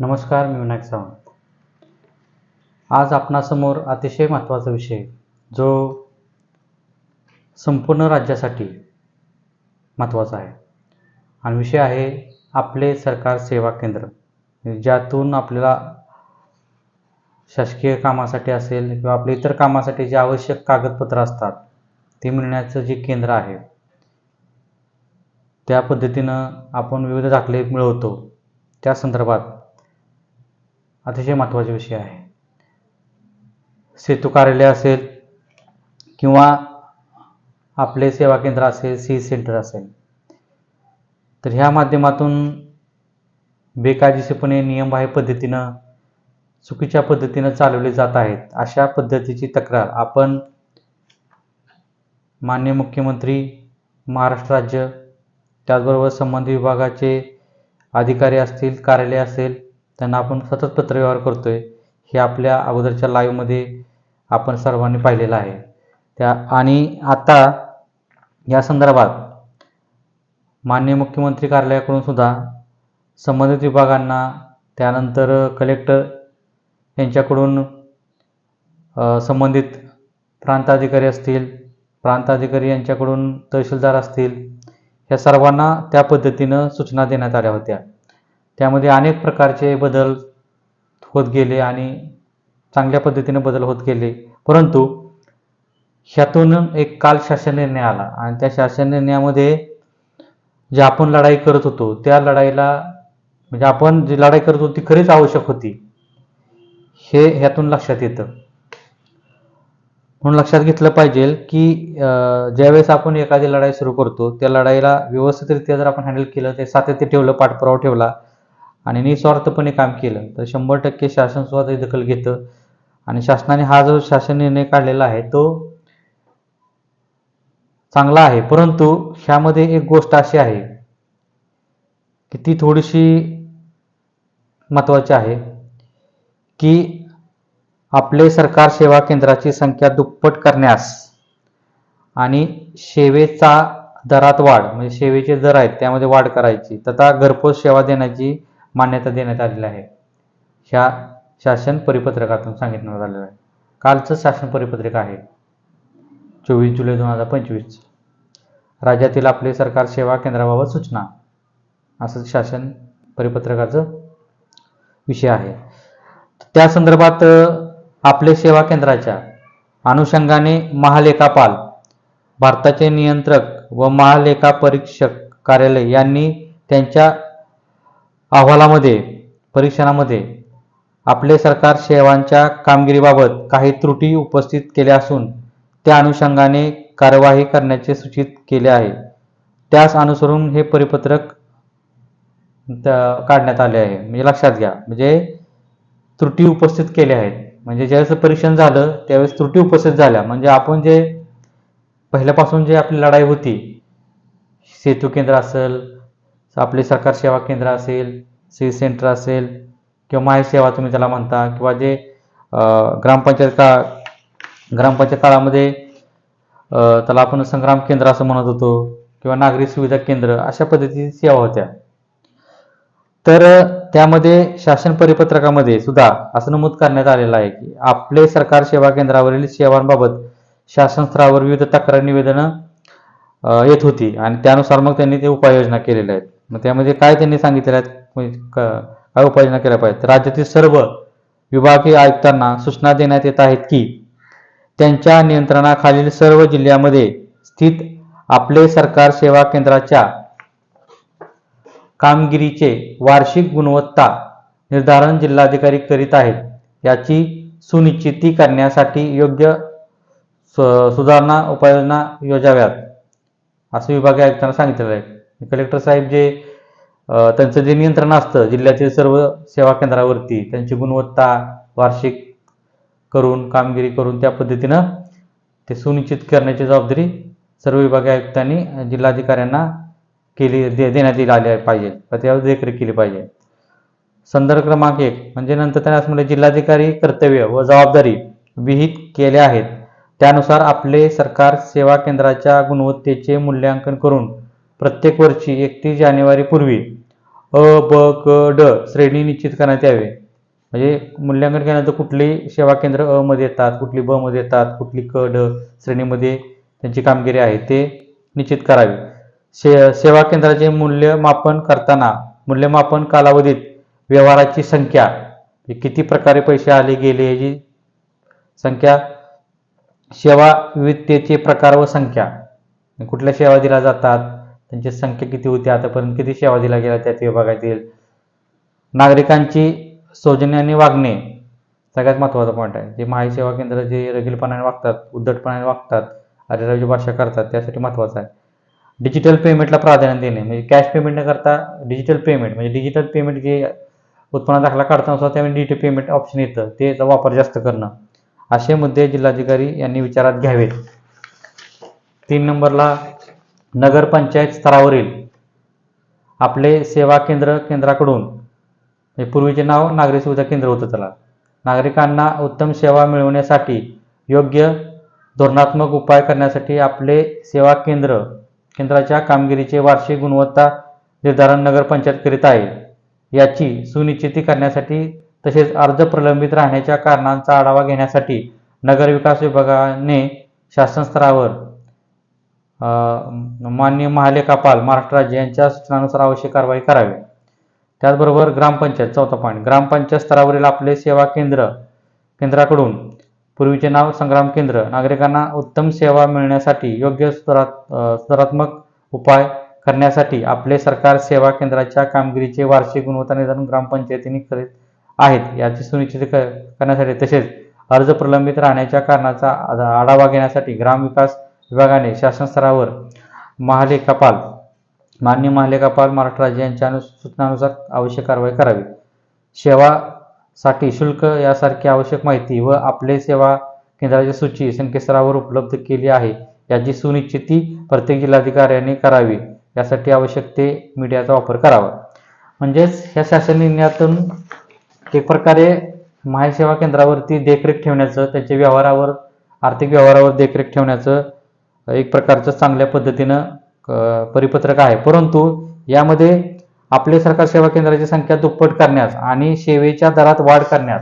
नमस्कार मी विनायक सावंत आज आपणासमोर अतिशय महत्त्वाचा विषय जो संपूर्ण राज्यासाठी महत्त्वाचा आहे. आणि विषय आहे आपले सरकार सेवा केंद्र ज्यातून आपल्याला शासकीय कामासाठी असेल किंवा आपल्या इतर कामासाठी जे आवश्यक कागदपत्र असतात ते मिळण्याचं जे केंद्र आहे त्या पद्धतीनं आपण विविध दाखले मिळवतो. त्या संदर्भात अतिशय महत्त्वाचे विषय आहे. सेतू कार्यालय असेल किंवा आपले सेवा केंद्र असेल सी सेंटर असेल तर ह्या माध्यमातून बेकायदेशीरपणे नियमबाह्य पद्धतीनं चुकीच्या पद्धतीनं चालवले जात आहेत अशा पद्धतीची तक्रार आपण मान्य मुख्यमंत्री महाराष्ट्र राज्य त्याचबरोबर संबंधित विभागाचे अधिकारी असतील कार्यालय असेल त्यांना आपण सतत पत्रव्यवहार करतो आहे हे आपल्या अगोदरच्या लाईव्हमध्ये आपण सर्वांनी पाहिलेलं आहे. त्या आणि आता या संदर्भात माननीय मुख्यमंत्री कार्यालयाकडून सुद्धा संबंधित विभागांना त्यानंतर कलेक्टर यांच्याकडून संबंधित प्रांताधिकारी असतील प्रांताधिकारी यांच्याकडून तहसीलदार असतील या सर्वांना त्या पद्धतीनं सूचना देण्यात आल्या होत्या. त्यामध्ये अनेक प्रकारचे बदल होत गेले आणि चांगल्या पद्धतीने बदल होत गेले. परंतु ह्यातून एक काल शासन निर्णय आला आणि त्या शासन निर्णयामध्ये जे आपण लढाई करत होतो त्या लढाईला म्हणजे आपण जी लढाई करत होतो ती खरीच आवश्यक होती हे ह्यातून लक्षात येतं. म्हणून लक्षात घेतलं पाहिजे की ज्यावेळेस आपण एखादी लढाई सुरू करतो त्या लढाईला व्यवस्थितरित्या जर आपण हँडल केलं ते सातत्य ठेवलं पाठपुरावा ठेवला आणि निस्वार्थपणे काम केलं. तर शंभर टक्के शासन सुद्धा दखल घेतं. आणि शासनाने हा जो शासन निर्णय काढलेला आहे तो चांगला आहे. परंतु ह्यामध्ये एक गोष्ट अशी आहे की ती थोडीशी महत्त्वाची आहे की आपले सरकार सेवा केंद्राची संख्या दुप्पट करण्यास आणि सेवेचा दरात वाढ म्हणजे सेवेचे दर आहेत त्यामध्ये वाढ करायची. तथा घरपोच सेवा देण्याची मान्यता देण्यात आलेली आहे. ह्या शासन परिपत्रकातून सांगितलं झालेलं आहे. कालचं शासन परिपत्रक आहे. चोवीस जुलै दोन हजार पंचवीस. राज्यातील आपले सरकार सेवा केंद्राबाबत सूचना. असं शासन परिपत्रकाचं विषय आहे. त्या संदर्भात आपले सेवा केंद्राच्या अनुषंगाने महालेखापाल भारताचे नियंत्रक व महालेखा परीक्षक कार्यालय यांनी त्यांच्या अहवालामध्ये परीक्षणामध्ये आपले सरकार सेवांच्या कामगिरीबाबत काही त्रुटी उपस्थित केल्या असून त्या अनुषंगाने कार्यवाही करण्याचे सूचित केले आहे. त्यास अनुसरून हे परिपत्रक काढण्यात आले आहे. म्हणजे लक्षात घ्या म्हणजे त्रुटी उपस्थित केल्या आहेत. म्हणजे ज्यावेळेस परीक्षण झालं त्यावेळेस त्रुटी उपस्थित झाल्या. म्हणजे आपण जे पहिल्यापासून जे आपली लढाई होती सेतू केंद्र असेल आपले सरकार सेवा केंद्र असेल सी सेंटर असेल किंवा माय सेवा तुम्ही त्याला म्हणता किंवा जे ग्रामपंचायत का ग्रामपंचायत काळामध्ये त्याला आपण संग्राम केंद्र असं म्हणत होतो किंवा नागरी सुविधा केंद्र अशा पद्धतीची सेवा होत्या. तर त्यामध्ये शासन परिपत्रकामध्ये सुद्धा असं नमूद करण्यात आलेलं आहे की आपले सरकार सेवा केंद्रावरील सेवांबाबत शासन स्तरावर विविध तक्रार निवेदनं येत होती आणि त्यानुसार मग त्यांनी ते उपाययोजना केलेल्या आहेत. मग त्यामध्ये काय त्यांनी सांगितलेलं आहेत म्हणजे काय उपाययोजना केल्या पाहिजेत? राज्यातील सर्व विभागीय आयुक्तांना सूचना देण्यात येत आहेत की त्यांच्या नियंत्रणाखालील सर्व जिल्ह्यामध्ये स्थित आपले सरकार सेवा केंद्राच्या कामगिरीचे वार्षिक गुणवत्ता निर्धारण जिल्हाधिकारी करीत आहेत. याची सुनिश्चिती करण्यासाठी योग्य सुधारणा उपाययोजना योजाव्यात असं विभागीय आयुक्तांना सांगितलेलं आहे. कलेक्टर साहेब जे त्यांचं जे नियंत्रण असतं जिल्ह्यातील सर्व सेवा केंद्रावरती त्यांची गुणवत्ता वार्षिक करून कामगिरी करून त्या पद्धतीनं ते सुनिश्चित करण्याची जबाबदारी सर्व विभागीय आयुक्तांनी जिल्हाधिकाऱ्यांना केली दे देण्यात आली पाहिजे. त्यावर देखरेख केली पाहिजे. संदर्भ क्रमांक एक म्हणजे नंतर त्यांना असं म्हणजे जिल्हाधिकारी कर्तव्य व जबाबदारी विहित केल्या आहेत. त्यानुसार आपले सरकार सेवा केंद्राच्या गुणवत्तेचे मूल्यांकन करून प्रत्येक वर्षी एकतीस जानेवारीपूर्वी अ ब क ड श्रेणी निश्चित करण्यात यावे. म्हणजे मूल्यांकन केल्यानंतर कुठली सेवा केंद्र अ मध्ये येतात कुठली ब मध्ये येतात कुठली क ड श्रेणीमध्ये त्यांची कामगिरी आहे ते निश्चित करावे. से सेवा केंद्राचे मूल्यमापन करताना मूल्यमापन कालावधीत व्यवहाराची संख्या म्हणजे किती प्रकारे पैसे आले गेले याची संख्या सेवा विविधतेचे प्रकार व संख्या. कुठल्या सेवा दिल्या जातात त्यांची संख्या किती होती? आतापर्यंत किती सेवा दिल्या गेल्या त्या विभागातील? नागरिकांची सौजन्याने वागणे सगळ्यात महत्त्वाचा पॉईंट आहे. जे माही सेवा केंद्र जे रगीलपणाने वागतात उद्धटपणाने वागतात अरेरावी भाषा करतात त्यासाठी महत्त्वाचं आहे. डिजिटल पेमेंटला प्राधान्य देणे म्हणजे कॅश पेमेंट न करता डिजिटल पेमेंट म्हणजे डिजिटल पेमेंट जे उत्पन्न दाखला काढताना सुद्धा त्यावेळी डिजिटल पेमेंट ऑप्शन येतं. त्याचा वापर जास्त करणं. असे मुद्दे जिल्हाधिकारी यांनी विचारात घ्यावेत. तीन नंबरला नगरपंचायत स्तरावरील आपले सेवा केंद्र केंद्राकडून हे पूर्वीचे नाव नागरी सुविधा केंद्र होतं त्याला. नागरिकांना उत्तम सेवा मिळवण्यासाठी योग्य धोरणात्मक उपाय करण्यासाठी आपले सेवा केंद्र केंद्राच्या कामगिरीचे वार्षिक गुणवत्ता निर्धारण नगरपंचायत करीत आहे. याची सुनिश्चिती करण्यासाठी तसेच अर्ज प्रलंबित राहण्याच्या कारणांचा आढावा घेण्यासाठी नगरविकास विभागाने शासन स्तरावर अ, माननीय महालेखापाल महाराष्ट्र राज्य यांच्या सूचनानुसार आवश्यक कारवाई करावी. त्याचबरोबर ग्रामपंचायत चौथा पॉईंट ग्रामपंचायत स्तरावरील आपले सेवा केंद्र केंद्राकडून पूर्वीचे नाव संग्राम केंद्र नागरिकांना उत्तम सेवा मिळण्यासाठी योग्य सुधारात्मक उपाय करण्यासाठी आपले सरकार सेवा केंद्राच्या कामगिरीचे वार्षिक गुणवत्ता निर्धारण ग्रामपंचायतीने करीत आहेत याची सुनिश्चित करण्यासाठी तसेच अर्ज प्रलंबित राहण्याच्या कारणाचा आढावा घेण्यासाठी ग्रामविकास विभागाने शासन स्तरावर महालेखापाल मान्य महालेखापाल महाराष्ट्र राज्य यांच्या अनु- सूचनानुसार आवश्यक कारवाई करावी. सेवासाठी शुल्क यासारखी आवश्यक माहिती व आपले सेवा केंद्राची सूची संकेतस्थळावर उपलब्ध केली आहे याची सुनिश्चिती प्रत्येक जिल्हाधिकाऱ्याने करावी. यासाठी आवश्यक ते मीडियाचा वापर करावा. म्हणजेच ह्या शासन निर्णयातून एक प्रकारे महासेवा केंद्रावरती देखरेख ठेवण्याचं त्यांच्या व्यवहारावर आर्थिक व्यवहारावर देखरेख ठेवण्याचं एक प्रकारचं चांगल्या पद्धतीनं परिपत्रक आहे. परंतु यामध्ये आपले सरकार सेवा केंद्राची संख्या दुप्पट करण्यास आणि सेवेच्या दरात वाढ करण्यात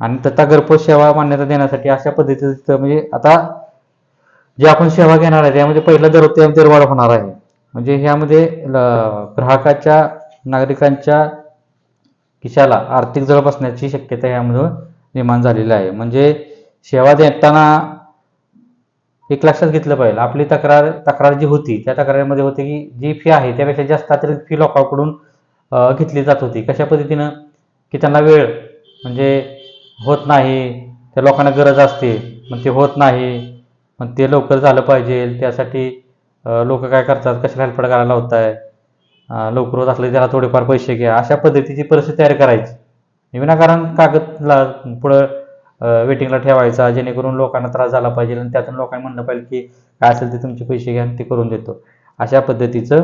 आणि तथा घरपोच सेवा मान्यता देण्यासाठी अशा पद्धतीचं म्हणजे आता जे आपण सेवा घेणार आहे त्यामध्ये पहिला दर त्या दरवाढ होणार आहे. म्हणजे ह्यामध्ये ग्राहकाच्या नागरिकांच्या खिशाला आर्थिक जळ बसण्याची शक्यता यामध्ये निर्माण झालेली आहे. म्हणजे सेवा देताना एक लक्षात घेतलं पाहिजे. आपली तक्रार तक्रार जी होती त्या तक्रारीमध्ये होती की जी फी आहे त्यापेक्षा जास्त अतिरिक्त फी लोकांकडून घेतली जात होती. कशा पद्धतीनं? की त्यांना वेळ म्हणजे होत नाही त्या लोकांना गरज असते मग ते होत नाही मग ते लवकर झालं पाहिजे. त्यासाठी लोक काय करतात? कशाला हेल्पड करायला लावताय? आहे लवकर होत असले त्याला थोडेफार पैसे घ्या. अशा पद्धतीची परिस्थिती तयार करायची. विनाकारण कागद ला पुढं वेटिंगला ठेवायचा जेणेकरून लोकांना त्रास झाला पाहिजे आणि त्यातून लोकांनी म्हणलं पाहिजे की काय असेल ते तुमचे पैसे घ्या ते करून देतो. अशा पद्धतीचं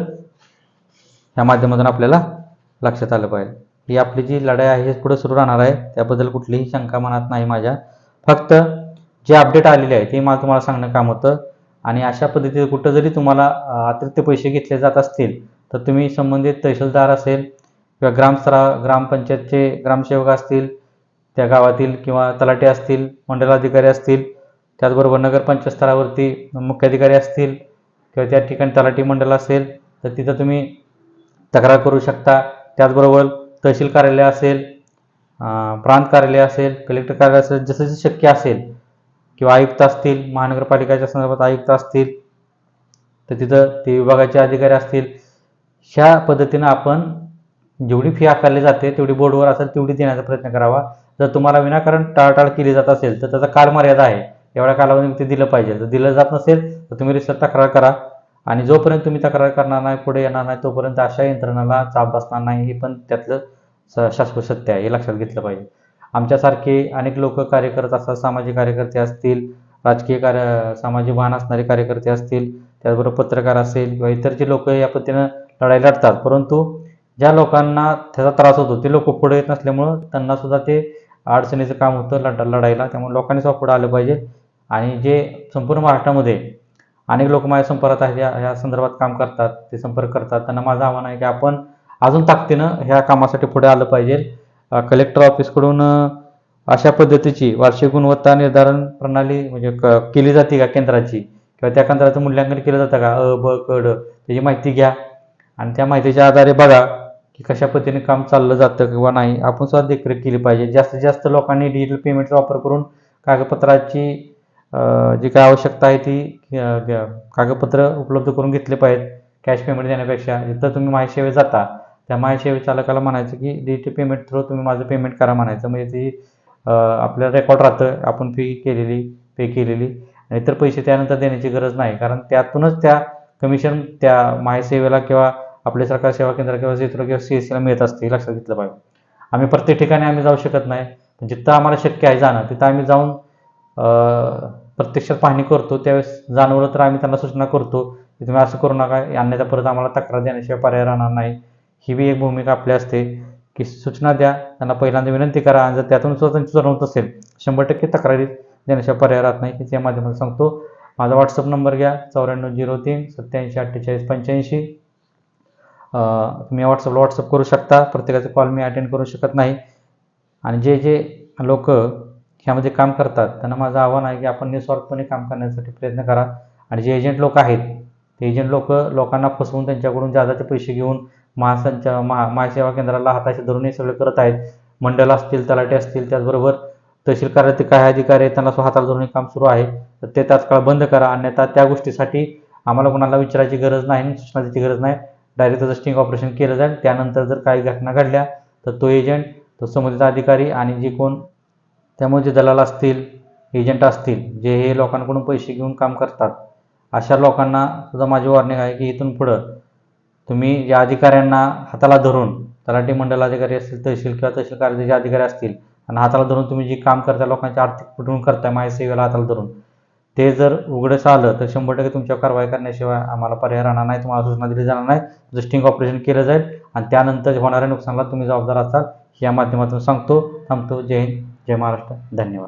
ह्या माध्यमातून आपल्याला लक्षात आलं पाहिजे. ही आपली जी लढाई आहे हे पुढे सुरू राहणार आहे. त्याबद्दल कुठलीही शंका मनात नाही माझ्या. फक्त जे अपडेट आलेले आहे ते मला तुम्हाला सांगणं काम होतं. आणि अशा पद्धतीचं कुठं जरी तुम्हाला अतिरिक्त पैसे घेतले जात असतील तर तुम्ही संबंधित तहसीलदार असेल किंवा ग्रामस्तरा ग्रामपंचायतचे ग्रामसेवक असतील त्या गावातील किंवा तलाठी असतील मंडलाधिकारी असतील त्याचबरोबर नगरपंचायत स्तरावरती मुख्याधिकारी असतील किंवा त्या ठिकाणी तलाठी मंडळ असेल तर तिथं तुम्ही तक्रार करू शकता. त्याचबरोबर तहसील कार्यालय असेल प्रांत कार्यालय असेल कलेक्टर कार्यालय असेल जसं जसं शक्य असेल किंवा आयुक्त असतील महानगरपालिकेच्या संदर्भात आयुक्त असतील तर तिथं ते विभागाचे अधिकारी असतील. ह्या पद्धतीनं आपण जेवढी फी आकारली जाते तेवढी बोर्डवर असेल तेवढी देण्याचा प्रयत्न करावा. जर तुम्हाला विनाकारण टाळटाळ केली जात असेल तर त्याचा कालमर्यादा आहे. एवढ्या कालावधीमध्ये ते दिलं पाहिजे. जर दिलं जात नसेल तर तुम्ही रिसर्च तक्रार करा. आणि जोपर्यंत तुम्ही तक्रार करणार नाही पुढे येणार नाही तोपर्यंत अशा यंत्रणाला चाप बसणार नाही. हे पण त्यातलं स- शाश्वत सत्य आहे. हे लक्षात घेतलं पाहिजे. आमच्यासारखे अनेक लोक कार्य करत असतात सामाजिक कार्यकर्ते असतील राजकीय कार्य सामाजिक भान असणारे कार्यकर्ते असतील त्याचबरोबर पत्रकार असेल किंवा इतर जे लोक या पद्धतीनं लढाई लढतात. परंतु ज्या लोकांना त्याचा त्रास होतो ते लोक पुढे येत नसल्यामुळं त्यांना सुद्धा ते अडचणीचं काम होतं लढ लढाईला. त्यामुळे लोकांनी सुद्धा पुढे आलं पाहिजे. आणि जे संपूर्ण महाराष्ट्रामध्ये अनेक लोक माझ्या संपर्कात आहेत या या संदर्भात काम करतात ते संपर्क करतात. त्यांना माझं आव्हान आहे की आपण अजून ताकदीनं ह्या कामासाठी पुढे आलं पाहिजे. कलेक्टर ऑफिसकडून अशा पद्धतीची वार्षिक गुणवत्ता निर्धारण प्रणाली म्हणजे क केली जाते का केंद्राची? किंवा त्या केंद्राचं मूल्यांकन केलं जातं का? अ ब क ड त्याची माहिती घ्या. आणि त्या माहितीच्या आधारे बघा की कशा पद्धतीने काम चाललं जातं किंवा नाही आपण सुद्धा देखरेख केली पाहिजे. जास्तीत जास्त लोकांनी डिजिटल पेमेंटचा वापर करून कागदपत्राची जी काय आवश्यकता आहे ती कागदपत्र उपलब्ध करून घेतले पाहिजेत कॅश पेमेंट देण्यापेक्षा. जिथं तुम्ही माहिसेवेत जाता त्या माहिसेवे चालकाला म्हणायचं की डिजिटल पेमेंट थ्रू तुम्ही माझं पेमेंट करा म्हणायचं. म्हणजे ती आपल्याला रेकॉर्ड राहतं आपण फी केलेली पे केलेली. आणि इतर पैसे त्यानंतर देण्याची गरज नाही. कारण त्यातूनच त्या कमिशन त्या मायसेवेला किंवा आपले सरकार सेवा केंद्र किंवा इतर किंवा सी एस सीला मिळत असते हे लक्षात घेतलं पाहिजे. आम्ही प्रत्येक ठिकाणी आम्ही जाऊ शकत नाही. पण जिथं आम्हाला शक्य आहे जाणं तिथं आम्ही जाऊन प्रत्यक्षात पाहणी करतो. त्यावेळेस जाणवलं तर आम्ही त्यांना सूचना करतो की तुम्ही असं करू नका अन्यथा परत आम्हाला तक्रार देण्याशिवाय पर्याय राहणार नाही. ही बी एक भूमिका आपली असते की सूचना द्या त्यांना पहिल्यांदा विनंती करा आणि जर त्यातून सुद्धा त्यांची असेल शंभर टक्के तक्रारी देण्याशिवाय पर्याय राहत नाही. हेच त्या माध्यमातून सांगतो. माझा व्हॉट्सअप नंबर घ्या चौऱ्याण्णव झिरो तीन सत्याऐंशी अठ्ठेचाळीस पंच्याऐंशी. तुम्ही व्हॉट्सअपला व्हॉट्सअप करू शकता. प्रत्येकाचे कॉल मी अटेंड करू शकत नाही. आणि जे जे लोक ह्यामध्ये काम करतात त्यांना माझं आव्हान आहे की आपण निस्वार्थपणे काम करण्यासाठी प्रयत्न करा. आणि जे एजंट लोक आहेत ते एजंट लोक लोकांना फसवून त्यांच्याकडून जादाचे पैसे घेऊन महासंचा महा महासेवा केंद्राला हाताशी धरून हे सगळं करत आहेत. मंडळ असतील तलाटे असतील त्याचबरोबर तहसील कार्यालयातील काही अधिकारी आहेत त्यांना हाताला धरून हे काम सुरू आहे. तर ते तात्काळ बंद करा. अन्यथा त्या गोष्टीसाठी आम्हाला कोणाला विचारायची गरज नाही सूचना द्यायची गरज नाही. डायरेक्ट त्याचं स्टिंग ऑपरेशन केलं जाईल. त्यानंतर जर काही घटना घडल्या तर तो एजंट तो संबंधित अधिकारी आणि जे कोण त्यामुळे जे दलाल असतील एजंट असतील जे हे लोकांकडून पैसे घेऊन काम करतात अशा लोकांना सुद्धा माझी वॉर्निंग आहे की इथून पुढं तुम्ही ज्या अधिकाऱ्यांना हाताला धरून तलाठी मंडल अधिकारी असतील तहसील किंवा तहसील कार्यालयाचे अधिकारी असतील आणि हाताला धरून तुम्ही जी काम करता लोकांची आर्थिक कुठून करताय माझ्या सेवेला हाताला धरून ते जर उघडंच आलं तर शंभर टक्के तुमच्यावर कारवाई करण्याशिवाय आम्हाला पर्याय राहणार नाही तुम्हाला सूचना दिली जाणार नाही. तुझं स्टिंग ऑपरेशन केलं जाईल आणि त्यानंतर होणाऱ्या नुकसानाला तुम्ही जबाबदार असाल या माध्यमातून सांगतो. थांबतो. जय हिंद. जय महाराष्ट्र. धन्यवाद.